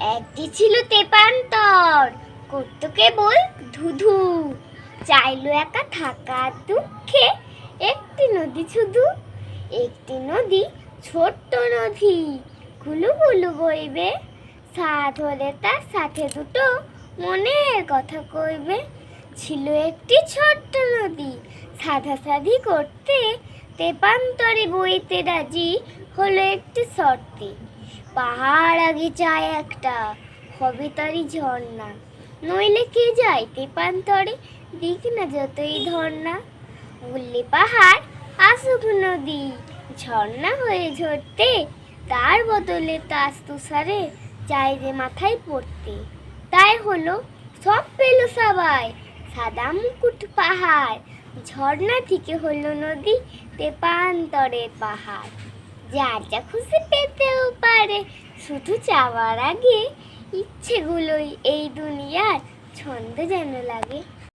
একটি ছিল তেপান্তর করতো কেবল ধুধু। চাইলো একা থাকা দুঃখে একটি নদী শুধু, একটি নদী ছোট্ট নদী, গুলু গুলু বইবে। সাথ হলে তার সাথে দুটো মনের কথা কইবে। ছিল একটি ছোট্ট নদী সাদা সাদি করতে। তেপান্তরে বইতে রাজি হলো একটি শর্তে। পাহাড় আগে চায় একটা হবে তারই ঝর্ণা। নইলে কে যায় তেপান্তরে দিক না যতই ধর্ণা। বললে পাহাড় আসুক নদী। ঝর্ণা হয়ে ঝরতে, তার বদলে তাস তুষারে চাই যে মাথায় পড়তে। তাই হলো, সব পেল সবাই, সাদা মুকুট পাহাড়। ঝর্ণা থেকে হলো নদী তেপান্তরের পাহাড়। যার যা খুশি পেতেও পারে। শুধু চাওয়ার আগে ইচ্ছেগুলোই এই দুনিয়ার ছন্দ যেন লাগে।